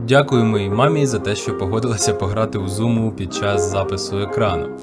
Дякую моїй мамі за те, що погодилася пограти у зуму під час запису екрану.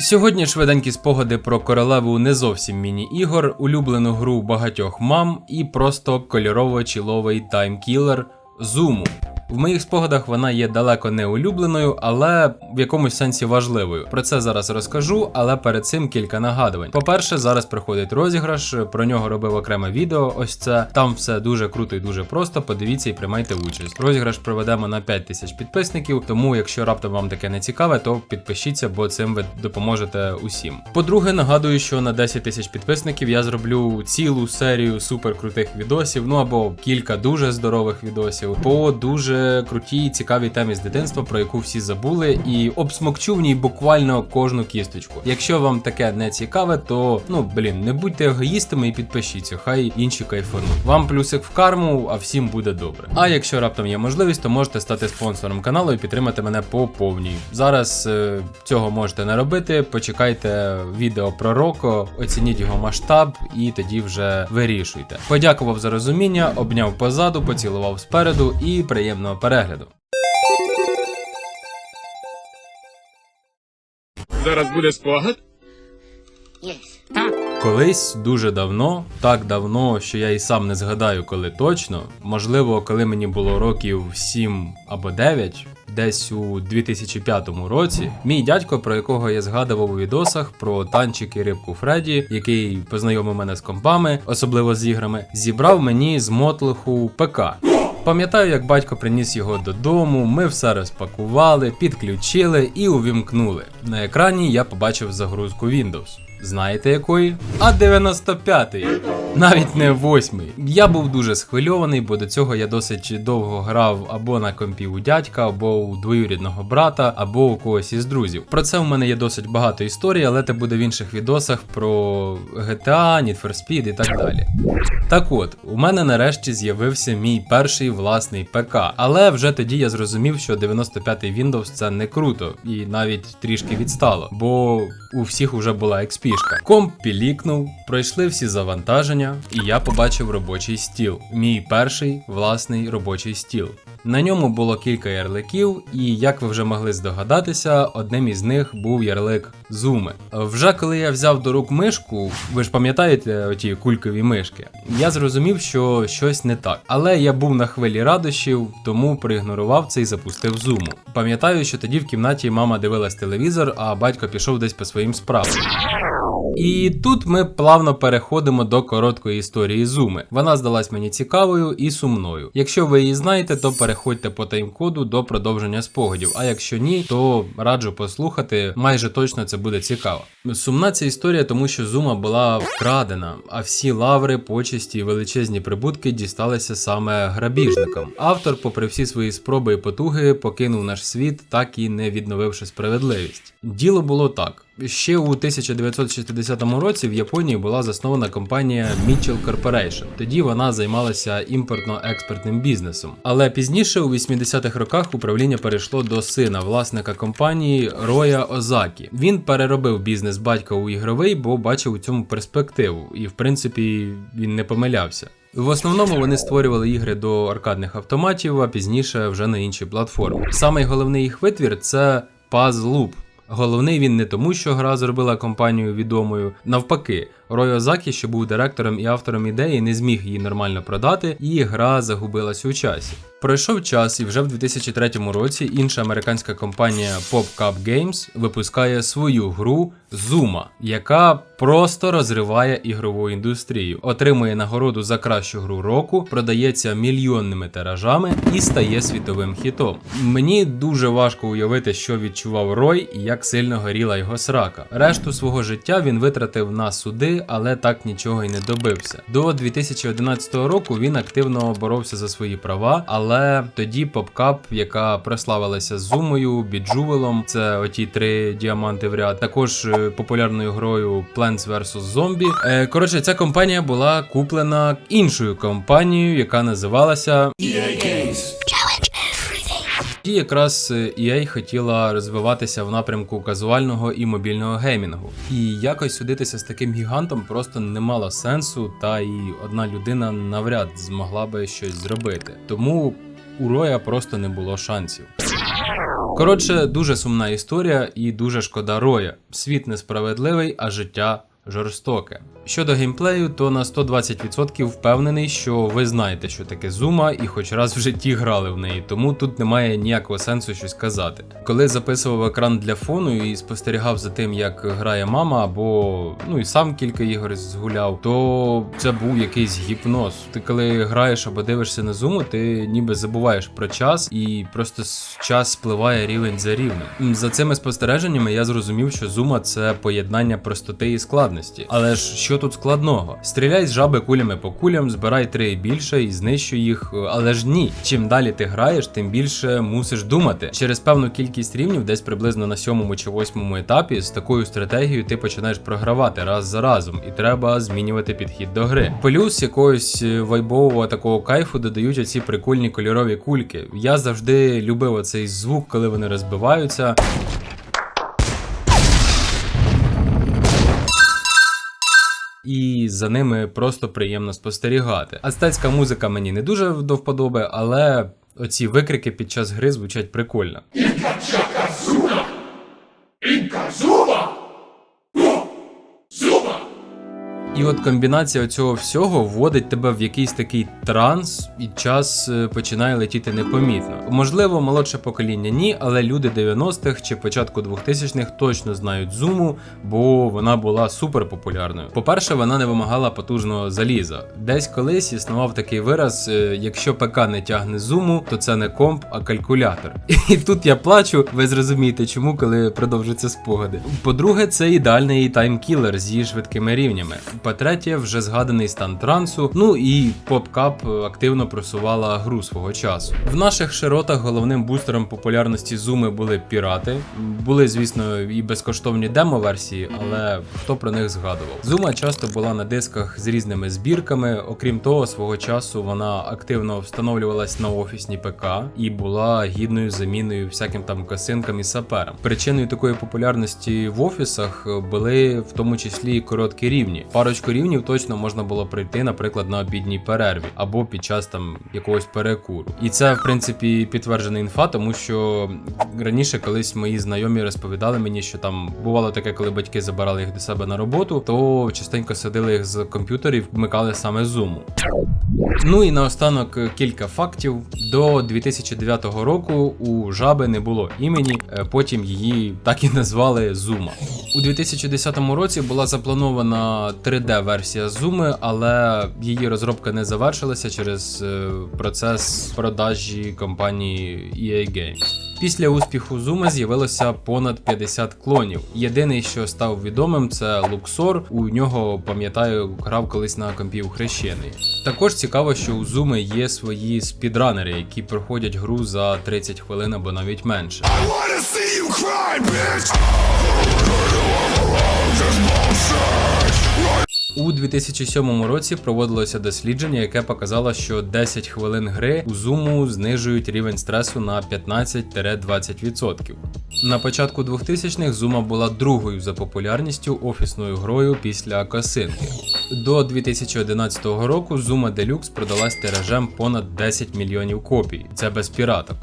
Сьогодні швиденькі спогади про королеву не зовсім міні-ігор, улюблену гру багатьох мам і просто кольорово-чіловий таймкілер Зуму. В моїх спогадах вона є далеко не улюбленою, але в якомусь сенсі важливою. Про це зараз розкажу, але перед цим кілька нагадувань. По-перше, зараз проходить розіграш, про нього робив окреме відео. Ось це там все дуже круто і дуже просто. Подивіться і приймайте участь. Розіграш проведемо на 5 тисяч підписників. Тому, якщо раптом вам таке не цікаве, то підпишіться, бо цим ви допоможете усім. По-друге, нагадую, що на 10 тисяч підписників я зроблю цілу серію суперкрутих відосів, ну або кілька дуже здорових відосів по дуже крутій цікавій темі з дитинства, про яку всі забули, і обсмокчу в ній буквально кожну кісточку. Якщо вам таке не цікаве, то ну блін, не будьте егоїстами і підпишіться, хай інші кайфануть. Вам плюсик в карму, а всім буде добре. А якщо раптом є можливість, то можете стати спонсором каналу і підтримати мене по повній. Зараз е, цього можете не робити. Почекайте відео про Роко, оцініть його масштаб і тоді вже вирішуйте. Подякував за розуміння, обняв позаду, поцілував спереду і приємного перегляду. Зараз буде спогад? Колись дуже давно, так давно, що я і сам не згадаю, коли точно. Можливо, коли мені було років 7 або 9, десь у 2005 році, мій дядько, про якого я згадував у відосах про танчик і рибку Фредді, який познайомив мене з компами, особливо з іграми, зібрав мені з мотлуху ПК. Пам'ятаю, як батько приніс його додому, ми все розпакували, підключили і увімкнули. На екрані я побачив загрузку Windows. Знаєте якої? А 95-й. Навіть не 8-й. Я був дуже схвильований, бо до цього я досить довго грав або на компі у дядька, або у двоюрідного брата, або у когось із друзів. Про це в мене є досить багато історій, але це буде в інших відосах про GTA, Need for Speed і так далі. Так от, у мене нарешті з'явився мій перший власний ПК. Але вже тоді я зрозумів, що 95-й Windows це не круто і навіть трішки відстало, бо у всіх уже була XP. -шка. Комп пілікнув, пройшли всі завантаження, і я побачив робочий стіл. Мій перший власний робочий стіл. На ньому було кілька ярликів, і як ви вже могли здогадатися, одним із них був ярлик Зуми. Вже коли я взяв до рук мишку, ви ж пам'ятаєте оті кулькові мишки, я зрозумів, що щось не так. Але я був на хвилі радощів, тому проігнорував це і запустив зуму. Пам'ятаю, що тоді в кімнаті мама дивилась телевізор, а батько пішов десь по своїм справам. І тут ми плавно переходимо до короткої історії Зуми. Вона здалась мені цікавою і сумною. Якщо ви її знаєте, то переходьте по таймкоду до продовження спогадів. А якщо ні, то раджу послухати. Майже точно це буде цікаво. Сумна ця історія, тому що Зума була вкрадена, а всі лаври, почесті і величезні прибутки дісталися саме грабіжникам. Автор, попри всі свої спроби і потуги, покинув наш світ, так і не відновивши справедливість. Діло було так. Ще у 1960 році в Японії була заснована компанія Mitchell Corporation. Тоді вона займалася імпортно-експортним бізнесом. Але пізніше, у 80-х роках, управління перейшло до сина власника компанії Роя Озакі. Він переробив бізнес батька у ігровий, бо бачив у цьому перспективу, і в принципі він не помилявся. В основному вони створювали ігри до аркадних автоматів, а пізніше вже на інші платформи. Самий головний їх витвір це Puzzle Loop. Головний він не тому, що гра зробила компанію відомою. Навпаки, Рой Озакі, що був директором і автором ідеї, не зміг її нормально продати, і гра загубилась у часі. Пройшов час, і вже в 2003 році інша американська компанія PopCap Games випускає свою гру Zuma, яка просто розриває ігрову індустрію, отримує нагороду за кращу гру року, продається мільйонними тиражами і стає світовим хітом. Мені дуже важко уявити, що відчував Рой і як сильно горіла його срака. Решту свого життя він витратив на суди, але так нічого й не добився. До 2011 року він активно боровся за свої права, але тоді попкап, яка прославилася Зумою, Біджувелом, це оті три діаманти в ряд, також е, популярною грою Plants vs. Zombie. Е, коротше, ця компанія була куплена іншою компанією, яка називалася. І якраз е, EA хотіла розвиватися в напрямку казуального і мобільного геймінгу. І якось судитися з таким гігантом просто не мало сенсу, та і одна людина навряд змогла би щось зробити. Тому у Роя просто не було шансів. Коротше, дуже сумна історія і дуже шкода Роя. Світ несправедливий, а життя жорстоке. Щодо геймплею, то на 120% впевнений, що ви знаєте, що таке зума, і хоч раз в житті грали в неї, тому тут немає ніякого сенсу щось казати. Коли записував екран для фону і спостерігав за тим, як грає мама, або ну і сам кілька ігор згуляв, то це був якийсь гіпноз. Ти коли граєш або дивишся на зуму, ти ніби забуваєш про час, і просто час спливає рівень за рівнем. За цими спостереженнями я зрозумів, що зума це поєднання простоти і складності. Але ж що тут складного? Стріляй з жаби кулями по кулям, збирай три і більше і знищуй їх. Але ж ні. Чим далі ти граєш, тим більше мусиш думати. Через певну кількість рівнів, десь приблизно на сьомому чи восьмому етапі, з такою стратегією ти починаєш програвати раз за разом, і треба змінювати підхід до гри. Плюс якогось е, вайбового такого кайфу додають оці прикольні кольорові кульки. Я завжди любив оцей звук, коли вони розбиваються. І за ними просто приємно спостерігати. Астецька музика мені не дуже до вподоби, але оці викрики під час гри звучать прикольно. І от комбінація цього всього вводить тебе в якийсь такий транс, і час е, починає летіти непомітно. Можливо, молодше покоління ні, але люди 90-х чи початку 2000-х точно знають зуму, бо вона була супер популярною. По-перше, вона не вимагала потужного заліза. Десь колись існував такий вираз: е, якщо ПК не тягне зуму, то це не комп, а калькулятор. І тут я плачу, ви зрозумієте, чому, коли продовжаться спогади. По-друге, це ідеальний таймкілер з її швидкими рівнями. По-третє, вже згаданий стан трансу. Ну і PopCap активно просувала гру свого часу. В наших широтах головним бустером популярності зуми були пірати. Були, звісно, і безкоштовні демо-версії, але хто про них згадував? Зума часто була на дисках з різними збірками. Окрім того, свого часу вона активно встановлювалась на офісні ПК і була гідною заміною всяким там косинкам і саперам. Причиною такої популярності в офісах були в тому числі і короткі рівні. Парочку рівнів точно можна було пройти, наприклад, на обідній перерві або під час там якогось перекуру. І це в принципі підтверджена інфа, тому що раніше колись мої знайомі розповідали мені, що там бувало таке, коли батьки забирали їх до себе на роботу, то частенько садили їх з комп'ютерів, вмикали саме зуму. Ну і наостанок кілька фактів. До 2009 року у жаби не було імені, е, потім її так і назвали Зума. У 2010 році була запланована 3D-версія Зуми, але її розробка не завершилася через е, процес продажі компанії EA Games. Після успіху Зуми з'явилося понад 50 клонів. Єдиний, що став відомим, це Луксор. У нього, пам'ятаю, грав колись на компі у хрещений. Також цікаво, що у Зуми є свої спідранери, які проходять гру за 30 хвилин або навіть менше. У 2007 році проводилося дослідження, яке показало, що 10 хвилин гри у зуму знижують рівень стресу на 15-20%. На початку 2000-х зума була другою за популярністю офісною грою після косинки. До 2011 року Zuma Deluxe продалась тиражем понад 10 мільйонів копій. Це без піраток.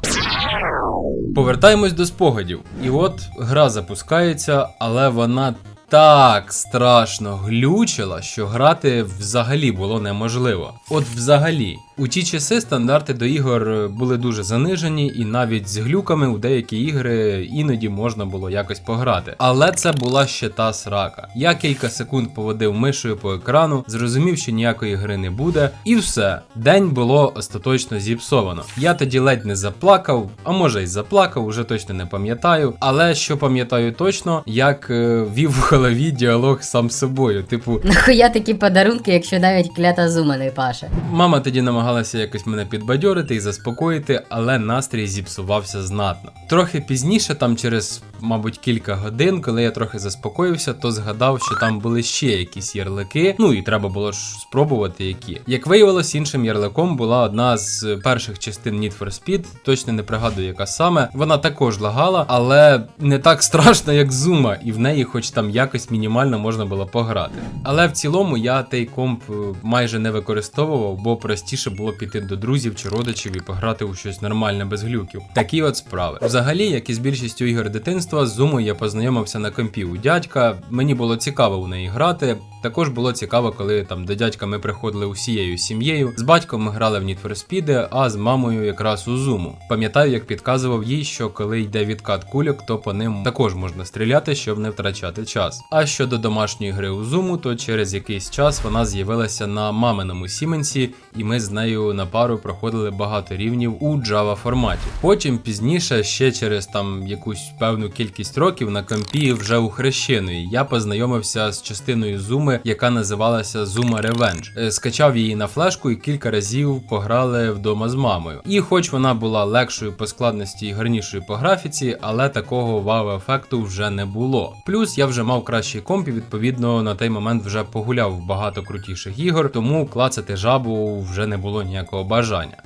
Повертаємось до спогадів. І от гра запускається, але вона так страшно глючила, що грати взагалі було неможливо. От взагалі. У ті часи стандарти до ігор були дуже занижені, і навіть з глюками у деякі ігри іноді можна було якось пограти. Але це була ще та срака. Я кілька секунд поводив мишою по екрану, зрозумів, що ніякої гри не буде, і все. День було остаточно зіпсовано. Я тоді ледь не заплакав, а може й заплакав, уже точно не пам'ятаю. Але що пам'ятаю точно, як е, вів в голові діалог сам з собою. Типу, Нахуя такі подарунки, якщо навіть клята зума не паше? Мама тоді намагалася намагалася якось мене підбадьорити і заспокоїти, але настрій зіпсувався знатно. Трохи пізніше, там через, мабуть, кілька годин, коли я трохи заспокоївся, то згадав, що там були ще якісь ярлики. Ну і треба було ж спробувати які. Як виявилось, іншим ярликом була одна з перших частин Need for Speed, точно не пригадую, яка саме. Вона також лагала, але не так страшно, як Зума, і в неї, хоч там якось мінімально можна було пограти. Але в цілому я той комп майже не використовував, бо простіше було піти до друзів чи родичів і пограти у щось нормальне без глюків. Такі от справи. Взагалі, як і з більшістю ігор дитинства, з Зумою я познайомився на компі у дядька. Мені було цікаво у неї грати. Також було цікаво, коли там до дядька ми приходили усією сім'єю. З батьком ми грали в Need for Speed, а з мамою якраз у Зуму. Пам'ятаю, як підказував їй, що коли йде відкат кульок, то по ним також можна стріляти, щоб не втрачати час. А щодо домашньої гри у Зуму, то через якийсь час вона з'явилася на маминому Сіменсі, і ми з нею на пару проходили багато рівнів у Java форматі. Потім пізніше, ще через там якусь певну кількість років на компі вже у хрещеної, я познайомився з частиною Зуми, яка називалася Zuma Revenge. Е, Скачав її на флешку і кілька разів пограли вдома з мамою. І хоч вона була легшою по складності і гарнішою по графіці, але такого вау-ефекту вже не було. Плюс я вже мав кращий комп і відповідно на той момент вже погуляв в багато крутіших ігор, тому клацати жабу вже не було ніякого бажання.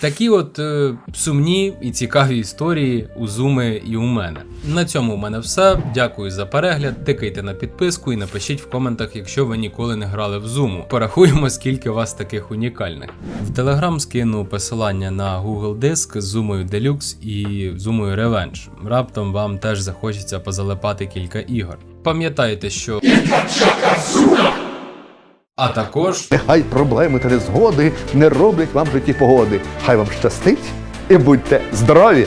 Такі от е, сумні і цікаві історії у Зуми і у мене. На цьому у мене все. Дякую за перегляд. Тикайте на підписку і напишіть в коментах, якщо ви ніколи не грали в Зуму. Порахуємо, скільки вас таких унікальних. В Telegram скину посилання на Google Диск з Зумою Deluxe і Зумою Revenge. Раптом вам теж захочеться позалипати кілька ігор. Пам'ятайте, що. А також. Нехай проблеми та незгоди не роблять вам в житті погоди. Хай вам щастить і будьте здорові!